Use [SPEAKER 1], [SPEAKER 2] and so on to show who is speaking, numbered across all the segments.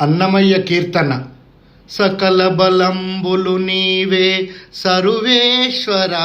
[SPEAKER 1] అన్నమయ్య కీర్తన. సకల బలంబులు నీవే. సర్వేశ్వరా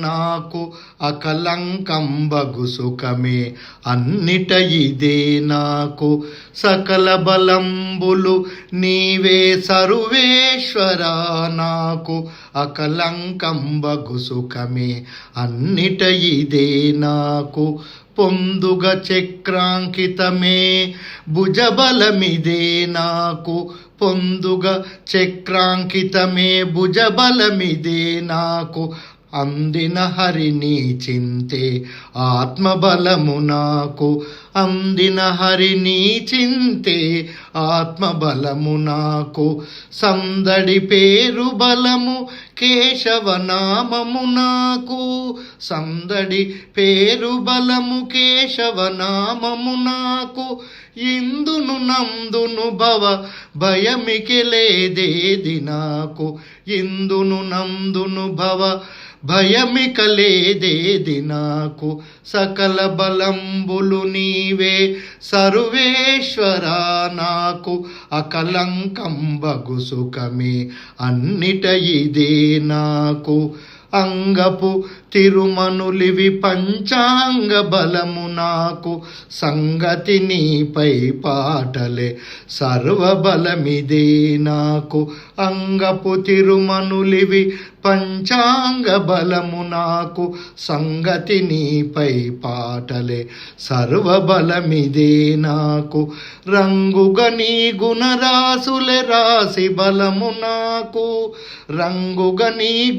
[SPEAKER 1] నాకు అకలంకంబగు సుఖమే. అన్నిట ఇదే నాకు. సకల బలంబులు నీవే. సర్వేశ్వరా నాకు అకలంకంబగు సుఖమే. అన్నిట ఇదే నాకు. పొందుగ చక్రాంకితమే. భుజబలమిదే నాకు. పొందుగ చక్రాంకితమే భుజబలమిదే నాకు. అందిన హరిని చింతే ఆత్మబలము నాకు. అందిన హరిని చింతే ఆత్మబలము నాకు. సందడి పేరు బలము కేశవనామము నాకు. సందడి పేరు బలము కేశవనామము నాకు. ఇందును నందును భవ భయమికి లేదేది నాకు. ఇందును నందును భవ భయమిక లేదేది నాకు? సకల బలంబులు నీవే సర్వేశ్వరా నాకు. అకలంకంబగు సుఖమే అన్నిట ఇదే నాకు. అంగపు తిరుమనులివి పంచాంగ బలము నాకు. సంగతి నీపై పాటలే సర్వబలమిదే నాకు. అంగపు తిరుమనులివి పంచాంగ బలము నాకు. సంగతి నీపై పాటలే సర్వబలమిదే నాకు. రంగుగ నీ గుణరాసులే రాసి బలము నాకు. రంగుగ నీ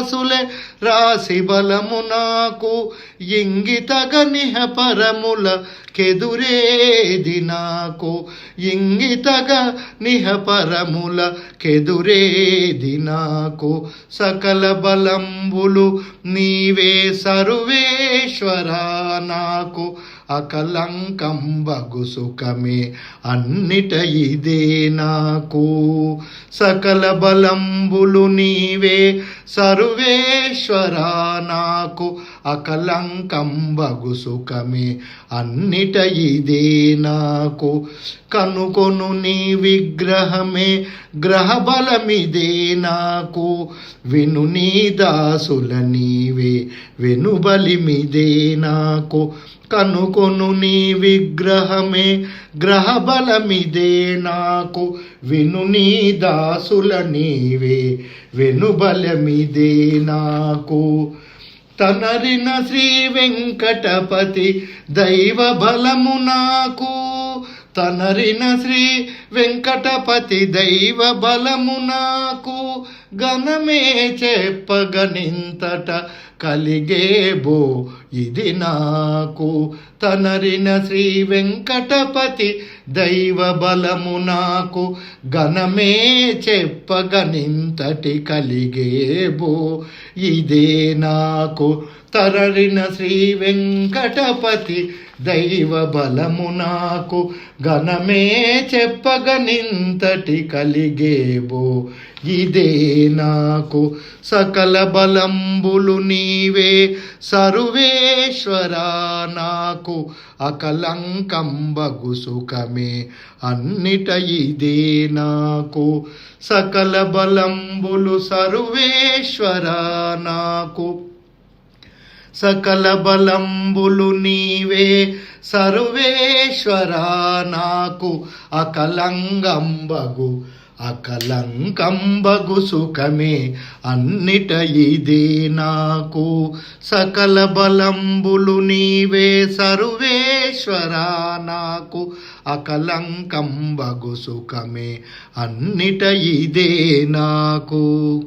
[SPEAKER 1] గుణరాసులే రాసి బలము నాకు. ఇంగితగ నిహపరముల కెదురేది నాకు. ఇంగితగ నిహ పరముల కెదురేది నాకు. సకల బలంబులు నీవే సర్వేశ్వరా నాకు. అకలంకంబగు సుఖమే అన్నిట ఇదే నాకు. సకల బలంబులు నీవే సర్వేశ్వరా నాకు. అకలంకంబగు సుఖమే అన్నిట ఇదే నాకు. కనుకొను నీ విగ్రహమే గ్రహబలమిదే నాకు. విను నీ దాసుల నీవే వెనుబలిమిదే నాకు. కనుకొను నీ విగ్రహమే గ్రహబలమిదే నాకు. విను నీ దాసుల నీవే వెనుబలమిదే నాకు. తనరిన శ్రీ వెంకటపతి దైవ బలము నాకు. తనరిన శ్రీ వెంకటపతి దైవ బలము నాకు. గణమే చెప్పగనింతట కలిగేబో ఇది నాకు తనరిన శ్రీ వెంకటపతి దైవ బలము నాకు గణమే చెప్పగనింతటి కలిగేబో ఇదే నాకు తరరిన శ్రీ వెంకటపతి దైవ బలము నాకు ఘనమే చెప్పగనింతటి కలిగేబో ఇదే నాకు సకల బలంబులు నీవే. సర్వేశ్వరా నాకు అకలంకంబగు సుఖమే అన్నిట ఇదే నాకు సకల బలంబులు. సర్వేశ్వరా నాకు సకల బలంబులు నీవే. సర్వేశ్వరా నాకు అకలంగంబగు అకలంకంబగు సుఖమే అన్నిట ఇదే నాకు. సకల బలంబులు నీవే సర్వేశ్వరా నాకు. అకలంకంబగు సుఖమే అన్నిట ఇదే నాకు.